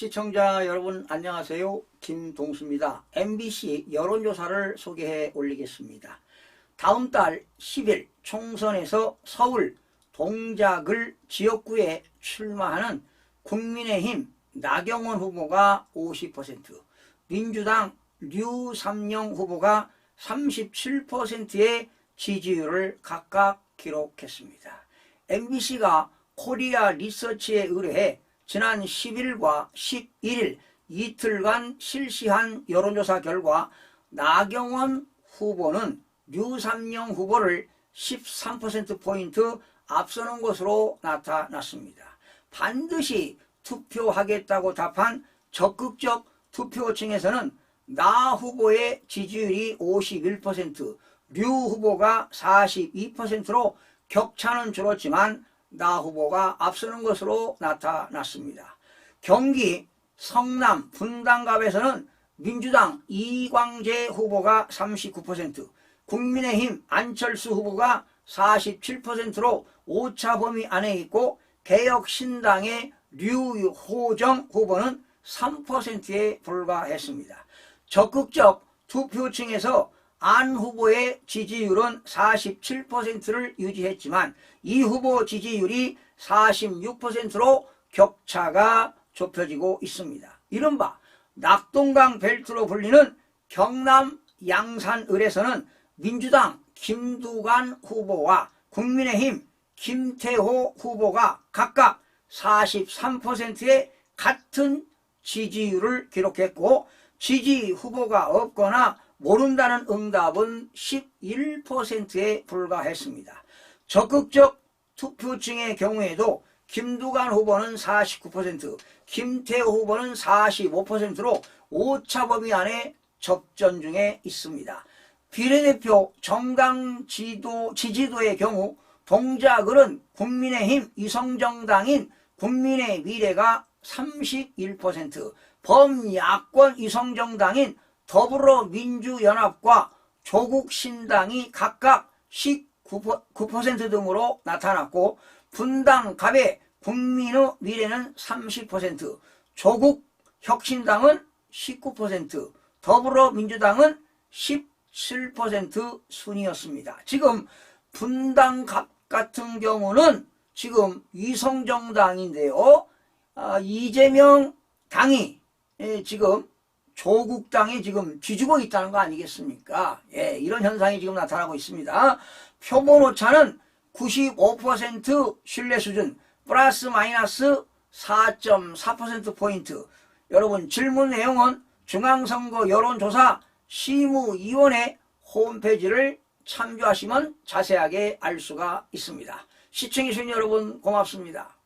시청자 여러분 안녕하세요. 김동수입니다. MBC 여론조사를 소개해 올리겠습니다. 다음 달 10일 총선에서 서울 동작을 지역구에 출마하는 국민의힘 나경원 후보가 50%, 민주당 류삼영 후보가 37%의 지지율을 각각 기록했습니다. MBC가 코리아 리서치에 의뢰해 지난 10일과 11일 이틀간 실시한 여론조사 결과 나경원 후보는 류삼영 후보를 13%포인트 앞서는 것으로 나타났습니다. 반드시 투표하겠다고 답한 적극적 투표층에서는 나 후보의 지지율이 51%, 류 후보가 42%로 격차는 줄었지만 나 후보가 앞서는 것으로 나타났습니다. 경기 성남 분당갑에서는 민주당 이광재 후보가 39%, 국민의힘 안철수 후보가 47%로 오차 범위 안에 있고 개혁신당의 류호정 후보는 3%에 불과했습니다. 적극적 투표층에서 안 후보의 지지율은 47%를 유지했지만 이 후보 지지율이 46%로 격차가 좁혀지고 있습니다. 이른바 낙동강 벨트로 불리는 경남 양산을에서는 민주당 김두관 후보와 국민의힘 김태호 후보가 각각 43%의 같은 지지율을 기록했고 지지 후보가 없거나 모른다는 응답은 11%에 불과했습니다. 적극적 투표층의 경우에도 김두관 후보는 49%, 김태호 후보는 45%로 오차범위 안에 접전 중에 있습니다. 비례대표 정당 지도, 지지도의 경우 동작을은 국민의힘 이성정당인 국민의 미래가 31%, 범야권 이성정당인 더불어민주연합과 조국신당이 각각 19% 등으로 나타났고 분당 갑의 국민의 미래는 30%, 조국 혁신당은 19%, 더불어민주당은 17% 순이었습니다. 지금 분당 갑 같은 경우는 지금 위성정당인데요. 아, 이재명 당이 예, 지금 조국당이 지금 쥐주고 있다는 거 아니겠습니까? 예, 이런 현상이 지금 나타나고 있습니다. 표본 오차는 95% 신뢰 수준 플러스 마이너스 4.4%포인트 여러분 질문 내용은 중앙선거 여론조사 시무위원회 홈페이지를 참조하시면 자세하게 알 수가 있습니다. 시청해주신 여러분 고맙습니다.